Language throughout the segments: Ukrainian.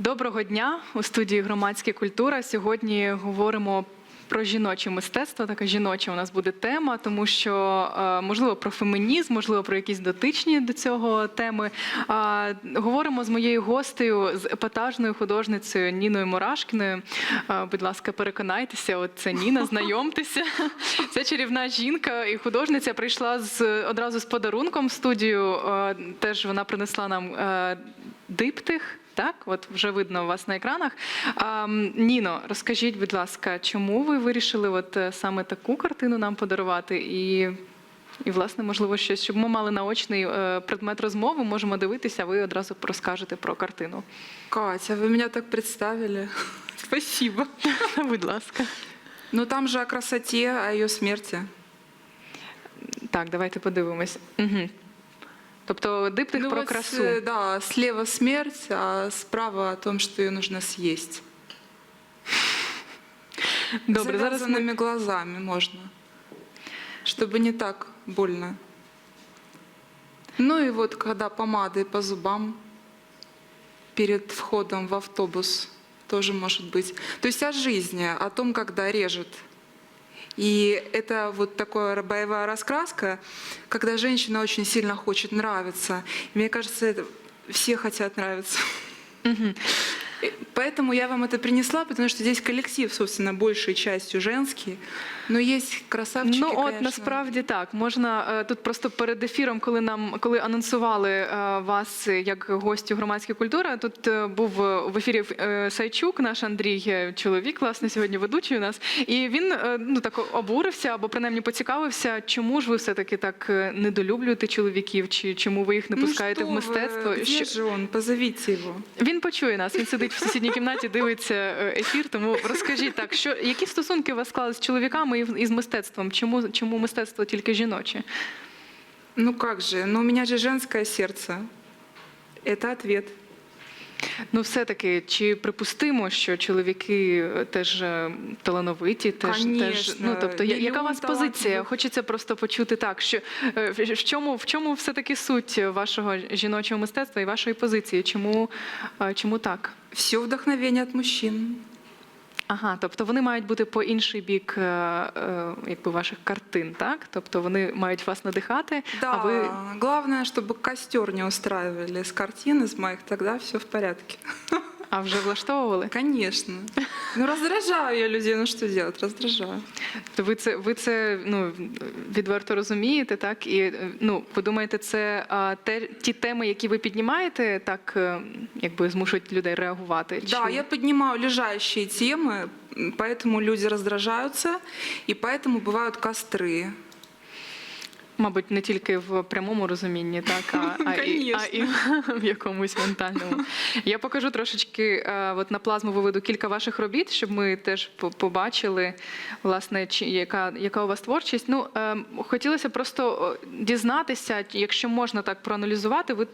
Доброго дня у студії Громадська культура. Сьогодні говоримо про жіноче мистецтво. Така жіноча у нас буде тема, тому що е, можливо про фемінізм, можливо, про якісь дотичні до цього теми. А, Говоримо з моєю гостею, з епатажною художницею Ніною Мурашкіною. Будь ласка, переконайтеся, от це Ніна, знайомтеся. Це чарівна жінка і художниця прийшла з одразу з подарунком в студію. Е, Теж вона принесла нам е, диптих. Так, от вже видно у вас на екранах. А, Ніно, розкажіть, будь ласка, чому ви вирішили от е, саме таку картину нам подарувати? І, і власне, можливо, щось, щоб ми мали наочний е, предмет розмови, можемо дивитися, а ви одразу розкажете про картину. Катя, вы меня так представили. Спасибо. Будь ласка. Ну там же о красоте, о ее смерти. Так, давайте подивимось. Угу. Тобто диптих ну про вот, красу. да, слева смерть, а справа о том, что ее нужно съесть. Добре, зараз ми... Глазами можно, чтобы не так больно. Ну и вот когда помадой по зубам перед входом в автобус тоже может быть. То есть о жизни, о том, когда режет. И это вот такая боевая раскраска, когда женщина очень сильно хочет нравиться. И мне кажется, это все хотят нравиться. Мгм. И Поэтому я вам это принесла, потому что здесь коллектив, собственно, большей частью женский. Но есть красавчики, Ну от конечно. насправді так можна е, тут просто перед ефіром, коли нам коли анонсували е, вас як гостю громадської культури, тут е, був е, в ефірі е, Сайчук, наш Андрій, е, чоловік, власне, сьогодні ведучий у нас, і він е, ну так обурився або принаймні поцікавився, чому ж ви все таки так е, недолюблюєте чоловіків, чи чому ви їх не Ну пускаєте что в мистецтво? Вы, где Що- же он? Позовите его. Він почує нас. Він сидить в сусідній кімнаті, дивиться е, ефір. Тому розкажіть так, що які стосунки у вас склали з чоловіками і з мистецтвом? Чому чому мистецтво тільки жіноче? Ну как же? Ну у меня же женское сердце. Это ответ. Ну, все таки, чи припустимо, що чоловіки е, теж е, талановиті, теж теж ну тобто, я- яка у вас позиція? Хочеться просто почути так, що е, в чому в чому все таки суть вашого жіночого мистецтва і вашої позиції? Чому чому так? Все вдохновення від мужчин. Ага, тобто вони мають бути по інший бік е, е, якби ваших картин, так? Тобто вони мають вас надихати, Да, а ви Головне, щоб костер не устраивали з картин з моїх, тоді все в порядке. а вже влаштовували. Конечно. Ну раздражаю я людей, ну что делать, раздражаю. То ви це ви це ну відверто розумієте, так? І е, ну ви думаєте, це а, те ті теми, які ви піднімаєте, так е, якби змушують людей реагувати? Да, Чи- я поднимаю лежащие темы, м, поэтому люди раздражаются, и поэтому бывают костры. Мабуть, не тільки в прямому розумінні, так, а, а, і, а і в якомусь ментальному. Я покажу трошечки е, от на плазму виведу кілька ваших робіт, щоб ми теж по- побачили, власне, чи, яка, яка у вас творчість. Ну, е, хотілося просто дізнатися, якщо можна так проаналізувати, ви.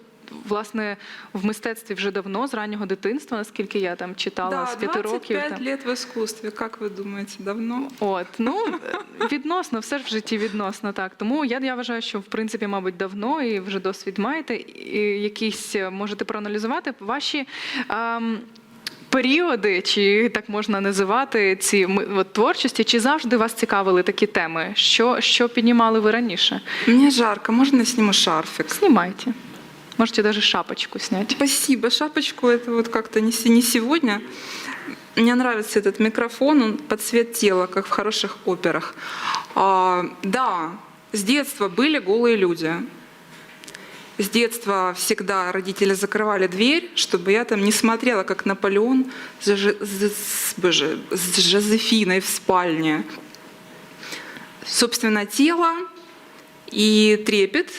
Власне, в мистецтві вже давно, з раннього дитинства, наскільки я там читала Да, з п'яти років. 25 Там. лет в искусстве, как вы думаете, давно? От ну відносно, все ж в житті відносно так. Тому я, я вважаю, що в принципі, мабуть, давно і вже досвід маєте. І якісь е, можете проаналізувати ваші. ем, Періоди, чи так можна називати ці от, творчості, чи завжди вас цікавили такі теми? Що, що піднімали ви раніше? Мне жарко, можно я сниму шарфик? Знімайте. Можете навіть шапочку зняти. Спасибо. Шапочку это вот как-то не, не сегодня. Мне нравится этот микрофон, он под цвет тела, как в хороших операх. А, да, с детства были голые люди. С детства всегда родители закрывали дверь, чтобы я там не смотрела, как Наполеон с, с- боже, с Жозефиной в спальне. Собственно, тело и трепет,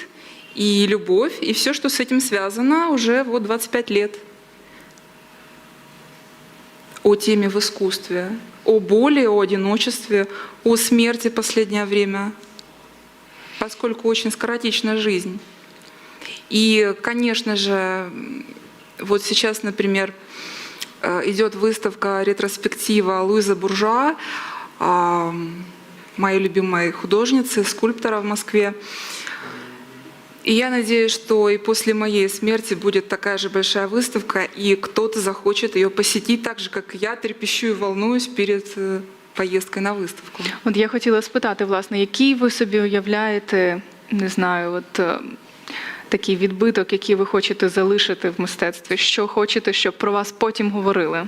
и любовь, и все, что с этим связано, уже вот 25 лет. О теме в искусстве, о боли, о одиночестве, о смерти последнее время, поскольку очень скоротечна жизнь. И, конечно же, вот сейчас, например, э, идет выставка ретроспектива Луиза Буржуа, моей любимой художницы, скульптора в Москве. И я надеюсь, что и после моей смерти будет такая же большая выставка, и кто-то захочет ее посетить так же, как я трепещу и волнуюсь перед э, поездкой на выставку. От я хотіла спитати, власне, який ви собі уявляєте, не знаю, от е, такий відбиток, який ви хочете залишити в мистецтві, що хочете, щоб про вас потім говорили?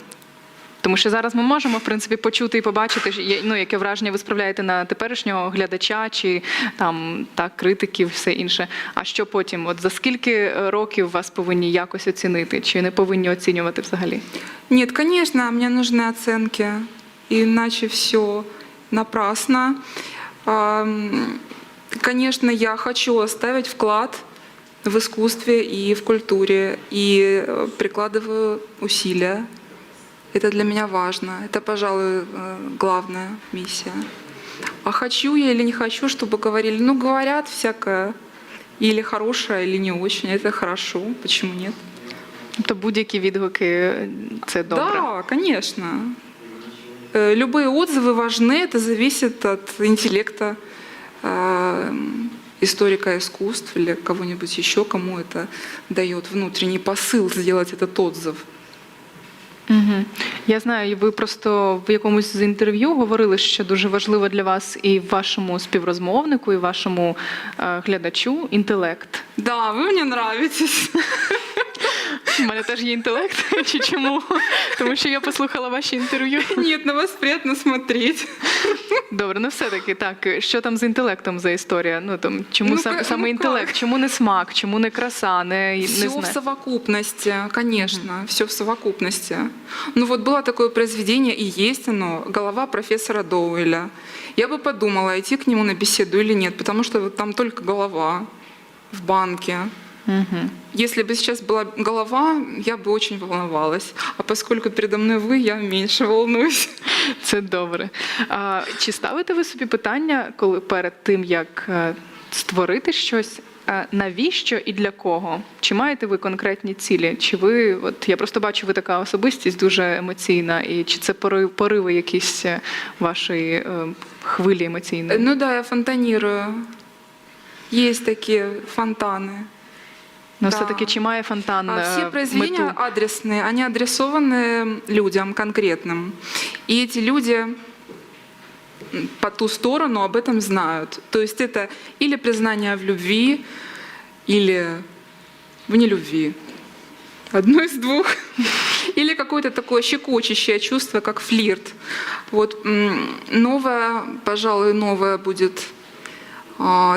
Тому що зараз ми можемо в принципі почути і побачити, що є- ну, яке враження ви справляєте на теперішнього глядача чи там так критиків, все інше. А що потім? От за скільки е, років вас повинні якось оцінити, чи не повинні оцінювати взагалі? Нет, конечно, мне нужны оценки, иначе все напрасно. Ам, Конечно, я хочу оставить вклад в искусстве и в культуре, и э, прикладываю усилия. Это для меня важно. Это, пожалуй, э, главная миссия. А хочу я или не хочу, чтобы говорили, ну, говорят всякое, или хорошее, или не очень. Это хорошо, почему нет? Тобто будь-які відгуки це добре. Да, конечно. Э, Любые отзывы важны, это зависит от интеллекта э, историка искусств или кого-нибудь еще, кому это дает внутренний посыл сделать этот отзыв. Угу. Я знаю, ви просто в якомусь з інтерв'ю говорили, що дуже важливо для вас і вашому співрозмовнику, і вашому е, глядачу інтелект. Да, ви мені нравитесь. У мене теж є інтелект. Чи чому? Тому що я послухала ваші інтерв'ю. Нет, на вас приятно смотреть. Добре, ну все-таки так. Що там з інтелектом за історія? Ну там чому Ну, сам, ка- саме ну, інтелект? как? Чому не смак? Чому не краса? Не, не Все в знаю. совокупности, конечно, все в совокупности. Ну вот было такое произведение, и есть оно, «Голова профессора Доуэля». Я бы подумала, идти к нему на беседу или нет, потому что вот там только голова в банке. Угу. Если бы сейчас была голова, я бы очень волновалась. А поскольку передо мной вы, я меньше волнуюсь. Це добре. А, чи ставите ви собі питання, коли перед тим як е, створити щось? е, Навіщо і для кого? Чи маєте ви конкретні цілі? Чи ви, от я просто бачу, ви така особистість дуже емоційна, і чи це пори- пориви якісь е, вашої е, хвилі емоційної? Ну да, я фонтанирую. Есть такие фонтаны. Ну, да. все-таки чи має фонтан А е, Все произведения мету? адресные, они адресованы людям конкретным. И эти люди по ту сторону об этом знают. То есть это или признание в любви, или в нелюбви. Одно из двух. Или какое-то такое щекочущее чувство, как флирт. Вот новое, пожалуй, новое будет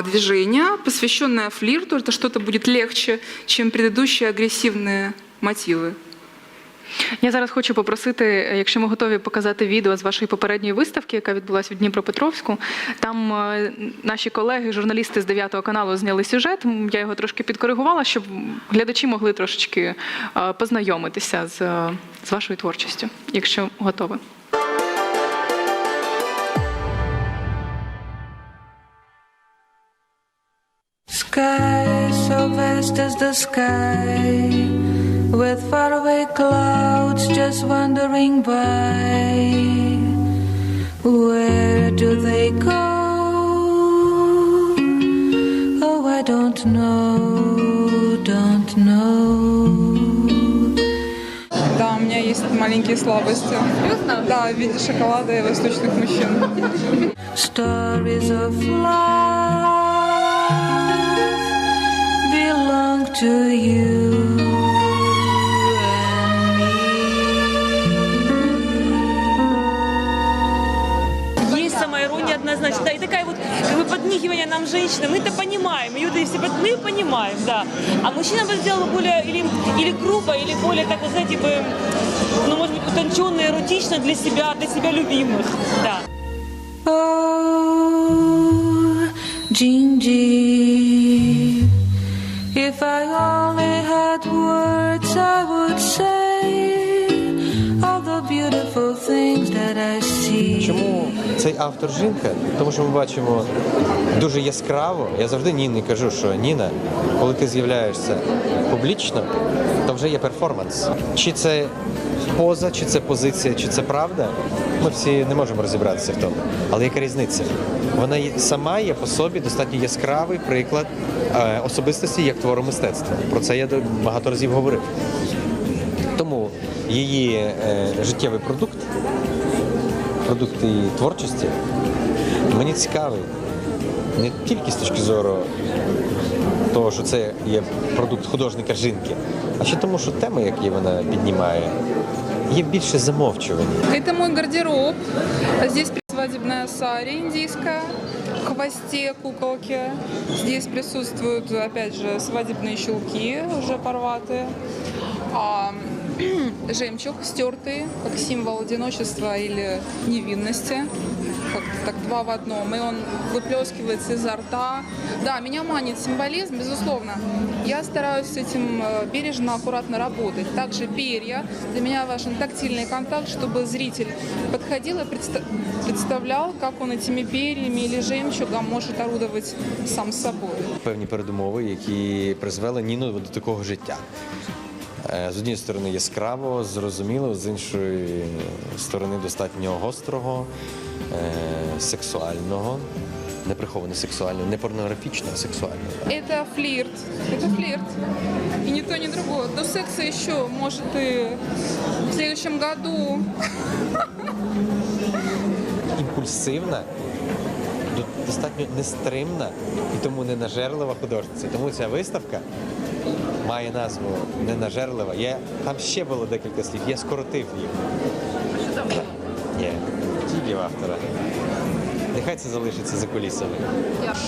движение, посвященное флирту. Это что-то будет легче, чем предыдущие агрессивные мотивы. Я зараз хочу попросити, е, якщо ми готові показати відео з вашої попередньої виставки, яка відбулася в Дніпропетровську. Там е, наші колеги, журналісти з 9 каналу, зняли сюжет. М, Я його трошки підкоригувала, щоб глядачі могли трошечки е, познайомитися з, е, з вашою творчістю, якщо готові. Sky so vast as the sky, with faraway clouds just wandering by. Where do they go? Oh, I don't know, don't know. Да, у меня есть маленькие слабости. Серьезно? Да, в виде шоколада и восточных мужчин. Stories of love To you and me. Есть самоирония однозначно. Да, и такая вот как бы подмигивание нам, женщинам, мы это понимаем. И все, мы понимаем, да. А мужчинам бы сделала более или, или грубо, или более, так вот, знаете, бы, ну, может быть, утонченно, эротично для себя, для себя любимых, да. Oh, Gingy, if I only had words, I would say all the beautiful things that I see. Чому цей автор жінка, тому що ми бачимо дуже яскраво. Я завжди Ніні кажу, що Ніна, коли ти з'являєшся публічно, то вже є перформанс. Чи це поза, чи це позиція, чи це правда, ми всі не можемо розібратися в тому. Але яка різниця? Вона сама є по собі достатньо яскравий приклад е, особистості як твору мистецтва. Про це я багато разів говорив. Тому її е, життєвий продукт, продукт її творчості, мені цікавий не тільки з точки зору того, що це є продукт художника жінки, а ще тому, що теми, які вона піднімає, є більше замовчувані. Это мой гардероб. Здесь свадебная сари индийская, в хвосте куколки. Здесь присутствуют, опять же, свадебные щелки уже порватые. А, жемчуг стертый, как символ одиночества или невинности. Как так два в одном. И он выплескивается изо рта. Да, меня манит символизм, безусловно. Я стараюсь с этим э, бережно, аккуратно работать. Также перья. Для меня важен тактильный контакт, чтобы зритель подходил и предста- представлял, как он этими перьями или жемчугом может орудовать сам собой. Певні передумови, які призвели Ніну до такого життя. Е, З однієї сторони яскраво, зрозуміло, з іншої сторони достатньо гострого, е, сексуального, не приховано сексуального, не порнографічного, а сексуального. Это флирт. Это флирт. И ни то, ни другое. До секса еще, может, и в следующем году. імпульсивна, до- достатньо нестримна і тому ненажерлива художниця. Тому ця виставка має назву Ненажерлива. Я, там ще було декілька слів, я скоротив їх. Що там? Ні, тільки в автора. Нехай це залишиться за кулісами.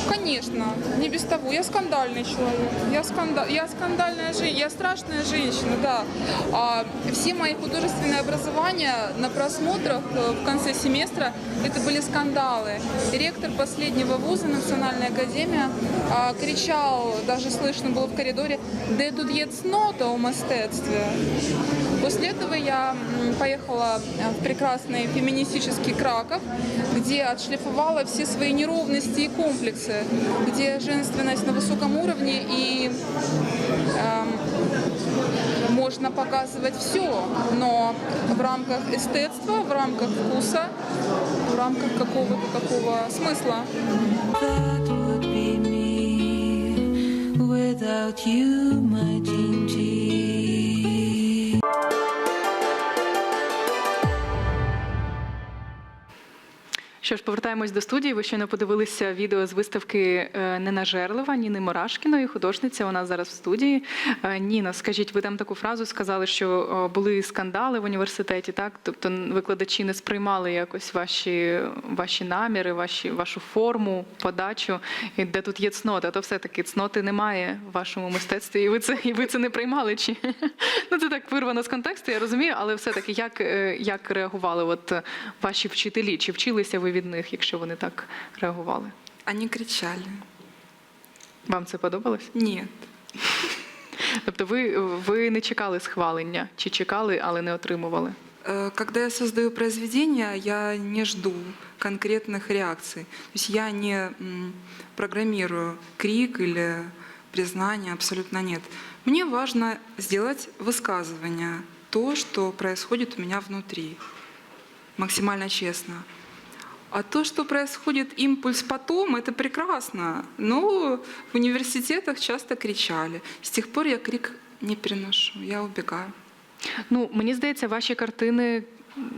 Конечно, не без того. Я скандальный человек. Я, сканда... я скандальная женщина. Я страшная женщина, да. А, все мои художественные образования на просмотрах э, в конце семестра это были скандалы. И ректор последнего вуза, Национальная академия, а, кричал, даже слышно было в коридоре, «Да тут є цнота у мистецтве». После этого я поехала э, в прекрасный феминистический Краков, где отшлифовала все свои неровности и комплексы, где женственность на высоком уровне и эм, можно показывать все, но в рамках эстетства, в рамках вкуса, в рамках какого-то такого смысла. Without you, my Gingy. Що ж, повертаємось до студії. Ви щойно подивилися відео з виставки е, Ненажерлива Ніни Мурашкіної, художниця. Вона зараз в студії. Е, Ніна, скажіть, ви там таку фразу сказали, що були скандали в університеті, так? Тобто викладачі не сприймали якось ваші, ваші наміри, ваші, вашу форму, подачу. І де тут є цнота, то все-таки цноти немає в вашому мистецтві, і ви це, і ви це не приймали? Чи? Ну, це так вирвано з контексту, я розумію, але все-таки як, е, як реагували от ваші вчителі? Чи вчилися ви від них, якщо вони так реагували? Они кричали. Вам це подобалось? Нет. Тобто ви, ви не чекали схвалення, чи чекали, але не отримували? Э, Когда я создаю произведение, я не жду конкретных реакций. То есть я не м, программирую крик или признание, абсолютно нет. Мне важно сделать высказывание, то, что происходит у меня внутри, максимально честно. А то, что происходит импульс потом, это прекрасно. Но в университетах часто кричали. С тех пор я крик не переношу, я убегаю. Ну, мені здається, ваші картини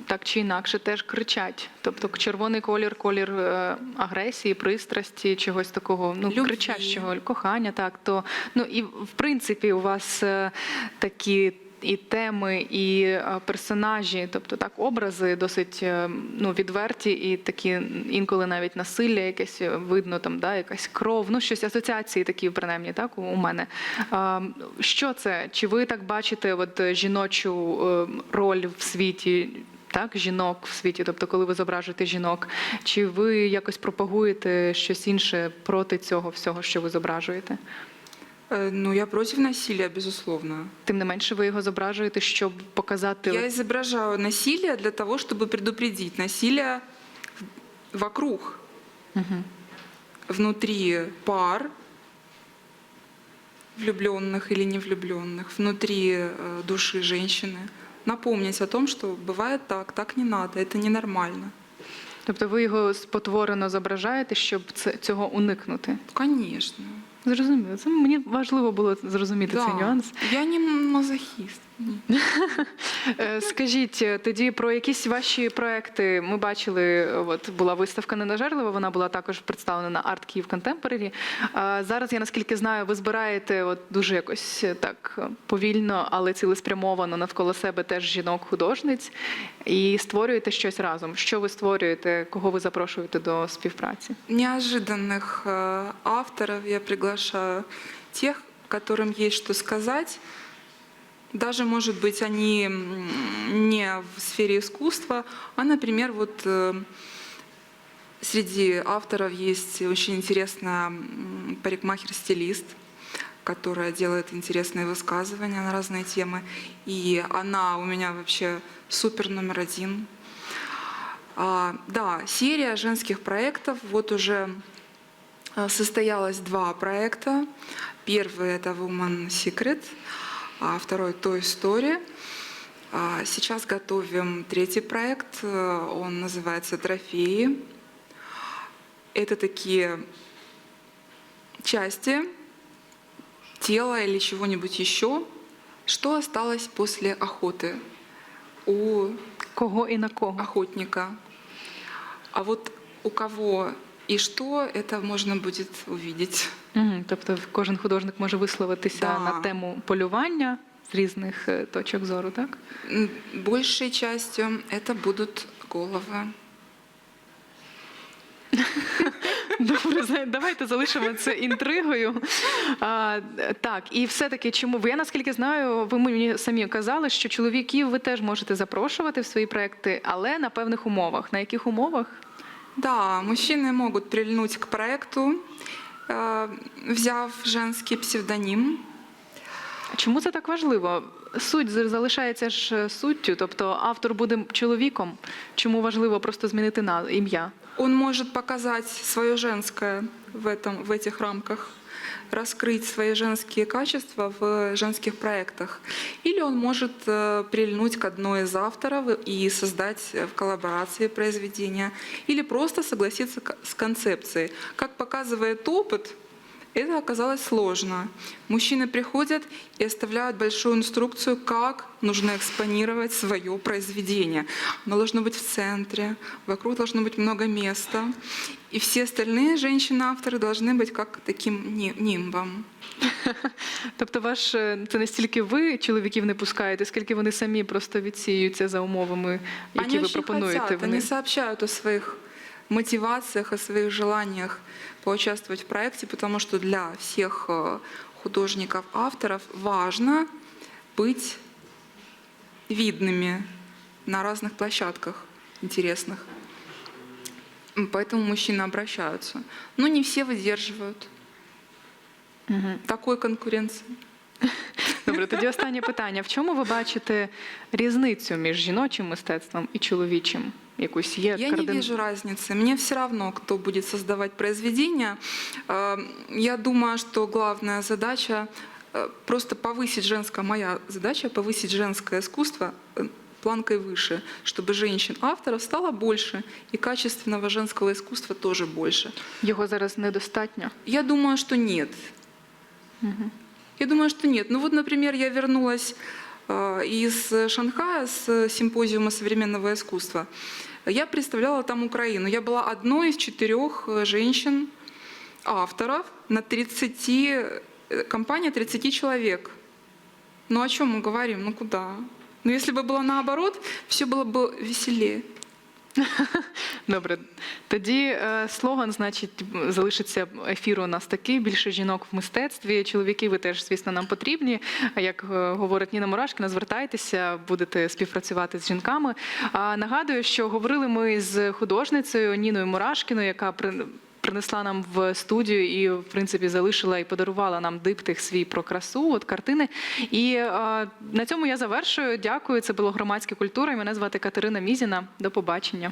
так чи інакше теж кричать. Тобто червоний колір, колір е, агресії, пристрасті, чогось такого, ну, Любві. кричащого, кохання, так. То, ну, і в принципі у вас е, такі. І теми, і е, персонажі, тобто так, образи досить е, ну, відверті, і такі інколи навіть насилля, якесь е, видно, там, да, якась кров, ну щось асоціації такі, принаймні, так, у- мене. Що це? Чи ви так бачите от, жіночу роль в світі? Так, жінок в світі, тобто, коли ви зображуєте жінок, чи ви якось пропагуєте щось інше проти цього всього, що ви зображуєте? Э, Ну, я против насилия, безусловно. Тим не менше, ви його зображуєте, щоб показати Я изображаю насилие для того, чтобы предупредить насилие вокруг, внутри пар, влюбленных или не влюбленных, внутри э, души женщины, напомнить о том, что бывает так, так не надо, это ненормально. Тобто ви його спотворено зображаєте, щоб це, цього уникнути. Конечно. Зрозуміло. Це мені важливо було зрозуміти цей нюанс. Я не мазохист. Ні. Е, Скажіть е, тоді про якісь ваші проекти. Ми бачили, е, от була виставка Ненажерлива, вона була також представлена на Арт Київ Contemporary. А Зараз я наскільки знаю, ви збираєте от дуже якось е, так е, повільно, але цілеспрямовано навколо себе теж жінок-художниць і створюєте щось разом. Що ви створюєте? Кого ви запрошуєте до співпраці? Неожиданных э, авторов я приглашаю, тех, которым есть что сказать. Даже, может быть, они не в сфере искусства, а, например, вот э, среди авторов есть очень интересная парикмахер-стилист, которая делает интересные высказывания на разные темы. И она у меня вообще супер номер один. А, да, серия женских проектов. Вот уже э, состоялось два проекта. Первый это Woman Secret, а второй Toy Story. А, Сейчас готовим третий проект. э, Он называется «Трофеи». Это такие части тела или чего-нибудь еще, что осталось после охоты у Кого і на кого? охотника. А вот у кого и что, это можно будет увидеть. Угу. Тобто кожен художник може висловитися Да. на тему полювання з різних е, точок зору, так? М, Большей частью это будут головы. Добре, зна- давайте залишимо це інтригою. А, так, і все-таки чому ви? Я наскільки знаю, ви мені самі казали, що чоловіків ви теж можете запрошувати в свої проекти, але на певних умовах. На яких умовах? Да, мужчины могут прильнуть к проекту, э, взяв женский псевдоним. Чому це так важливо? Суть з- залишається ж е, суттю, тобто автор буде чоловіком. Чому важливо просто змінити на ім'я? Он может показать свое женское в, этом, в этих рамках, раскрыть свои женские качества в женских проектах. Или он может э, прильнуть к одной из авторов и создать э, в коллаборации произведения. Или просто согласиться к- с концепцией. Как показывает опыт, это оказалось сложно. Мужчины приходят и оставляют большую инструкцию, как нужно экспонировать свое произведение. Оно должно быть в центре, вокруг должно быть много места. И все остальные женщины-авторы должны быть как таким ни- нимбом. Тобто, ваш е, це не стільки ви чоловіків не пускаєте, скільки вони самі просто відсіюються за умовами, які они ви очень пропонуєте. хотят, Вони они сообщают о своих мотивациях, о своих желаниях поучаствовать в проекте, потому что для всех э, художников-авторов важно быть видными на разных площадках интересных. М, Поэтому мужчины обращаются. Но не все выдерживают такой конкуренции. Добре, тоді останнє питання. В чому ви бачите різницю між жіночим мистецтвом і чоловічим? Якусь є Я не кардин- вижу разницы. Мне все равно, кто будет создавать произведения. Э, Я думаю, что главная задача э, просто повысить женское, моя задача повысить женское искусство э, планкой выше, чтобы женщин-авторов стало больше, и качественного женского искусства тоже больше. Його зараз недостатньо. Я думаю, что нет. Я думаю, что нет. Ну вот, например, я вернулась э, из Шанхая с симпозиума современного искусства. Я представляла там Украину. Я была одной из четырех э, женщин авторов на 30 э, компания 30 человек. Ну о чем мы говорим? Ну куда? Ну если бы было наоборот, все было бы веселее. Добре, тоді е, слоган, значить, залишиться ефіру у нас такий: більше жінок в мистецтві. Чоловіки, ви теж, звісно, нам потрібні. Як е, говорить Ніна Мурашкіна, звертайтеся, будете співпрацювати з жінками. А нагадую, що говорили ми з художницею Ніною Мурашкіною, яка. Принесла нам в студію і, в принципі, залишила і подарувала нам диптих свій про красу, от картини. І е, на цьому я завершую. Дякую. Це було громадське культура. Мене звати Катерина Мізіна. До побачення.